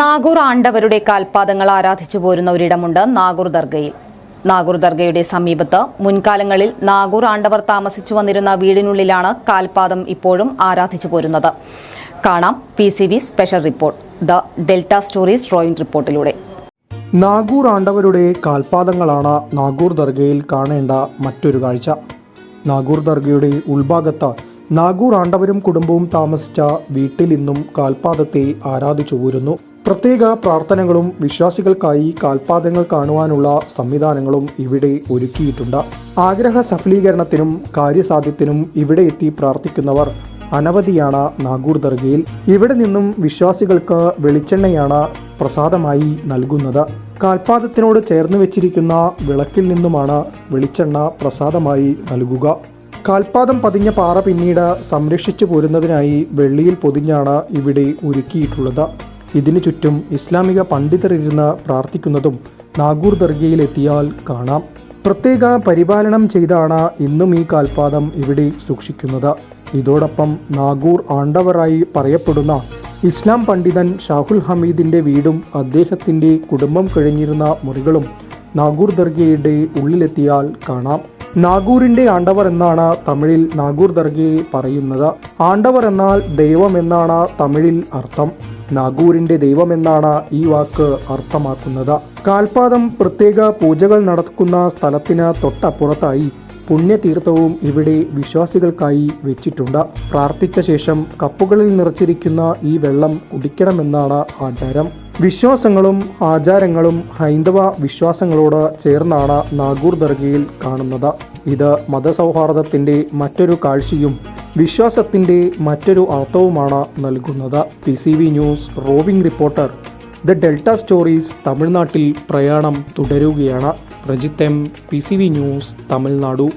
നാഗൂർ ആണ്ടവരുടെ കാൽപാദങ്ങൾ ആരാധിച്ചു പോരുന്ന ഒരിടമുണ്ട് നാഗൂർ ദർഗയിൽ. നാഗൂർ ദർഗയുടെ സമീപത്ത് മുൻകാലങ്ങളിൽ നാഗൂർ ആണ്ടവർ താമസിച്ചു വന്നിരുന്ന വീടിനുള്ളിലാണ് കാൽപാദം ഇപ്പോഴും ആരാധിച്ചു പോരുന്നത്. കാണാം P C B special report the Delta stories drawing റിപ്പോർട്ടിലൂടെ. Nagore ആണ്ടവരുടെ കാൽപാദങ്ങളാണ് നാഗൂർ ദർഗയിൽ കാണേണ്ട മറ്റൊരു കാഴ്ച. നാഗൂർ ദർഗയുടെ ഉൾഭാഗത്ത് നാഗൂർ ആണ്ടവരും കുടുംബവും താമസിച്ച വീട്ടിൽ ഇന്നും കാൽപാദത്തെ ആരാധിച്ചു പോരുന്നു. പ്രത്യേക പ്രാർത്ഥനകളും വിശ്വാസികൾക്കായി കാൽപാദങ്ങൾ കാണുവാനുള്ള സംവിധാനങ്ങളും ഇവിടെ ഒരുക്കിയിട്ടുണ്ട്. ആഗ്രഹ സഫലീകരണത്തിനും കാര്യസാധ്യത്തിനും ഇവിടെ എത്തി പ്രാർത്ഥിക്കുന്നവർ അനവധിയാണ് നാഗൂർ ദർഗയിൽ. ഇവിടെ നിന്നും വിശ്വാസികൾക്ക് വെളിച്ചെണ്ണയാണ് പ്രസാദമായി നൽകുന്നത്. കാൽപാദത്തിനോട് ചേർന്ന് വെച്ചിരിക്കുന്ന വിളക്കിൽ നിന്നുമാണ് വെളിച്ചെണ്ണ പ്രസാദമായി നൽകുക. കാൽപാദം പതിഞ്ഞ പാറ പിന്നീട് സംരക്ഷിച്ചു പോരുന്നതിനായി വെള്ളിയിൽ പൊതിഞ്ഞാണ് ഇവിടെ ഒരുക്കിയിട്ടുള്ളത്. ഇതിനു ചുറ്റും ഇസ്ലാമിക പണ്ഡിതർ ഇരുന്ന് പ്രാർത്ഥിക്കുന്നതും നാഗൂർ ദർഗയിലെത്തിയാൽ കാണാം. പ്രത്യേക പരിപാലനം ചെയ്താണ് ഇന്നും ഈ കാൽപാദം ഇവിടെ സൂക്ഷിക്കുന്നത്. ഇതോടൊപ്പം നാഗൂർ ആണ്ടവറായി പറയപ്പെടുന്ന ഇസ്ലാം പണ്ഡിതൻ ഷാഹുൽ ഹമീദിന്റെ വീടും അദ്ദേഹത്തിന്റെ കുടുംബം കഴിഞ്ഞിരുന്ന മുറികളും നാഗൂർ ദർഗയുടെ ഉള്ളിലെത്തിയാൽ കാണാം. നാഗൂരിന്റെ ആണ്ടവർ എന്നാണ് തമിഴിൽ നാഗൂർ ദർഗയെ പറയുന്നത്. ആണ്ടവർ എന്നാൽ ദൈവം എന്നാണ് തമിഴിൽ അർത്ഥം. നാഗൂരിന്റെ ദൈവമെന്നാണ് ഈ വാക്ക് അർത്ഥമാക്കുന്നത്. കാൽപാദം പ്രത്യേക പൂജകൾ നടക്കുന്ന സ്ഥലത്തിന് തൊട്ടപ്പുറത്തായി പുണ്യതീർത്ഥവും ഇവിടെ വിശ്വാസികൾക്കായി വെച്ചിട്ടുണ്ട്. പ്രാർത്ഥിച്ച ശേഷം കപ്പുകളിൽ നിറച്ചിരിക്കുന്ന ഈ വെള്ളം കുടിക്കണമെന്നാണ് ആചാരം. വിശ്വാസങ്ങളും ആചാരങ്ങളും ഹൈന്ദവ വിശ്വാസങ്ങളോട് ചേർന്നാണ് നാഗൂർ ദർഗയിൽ കാണുന്നത്. ഇത് മതസൗഹാർദ്ദത്തിന്റെ മറ്റൊരു കാഴ്ചയും വിശ്വാസത്തിന്റെ മറ്റൊരു അർത്ഥവുമാണ് നൽകുന്നത്. P C V news roving reporter the Delta stories തമിഴ്നാട്ടിൽ പ്രയാണം തുടരുകയാണ്. പ്രജിത്തം P C V news Tamil Nadu.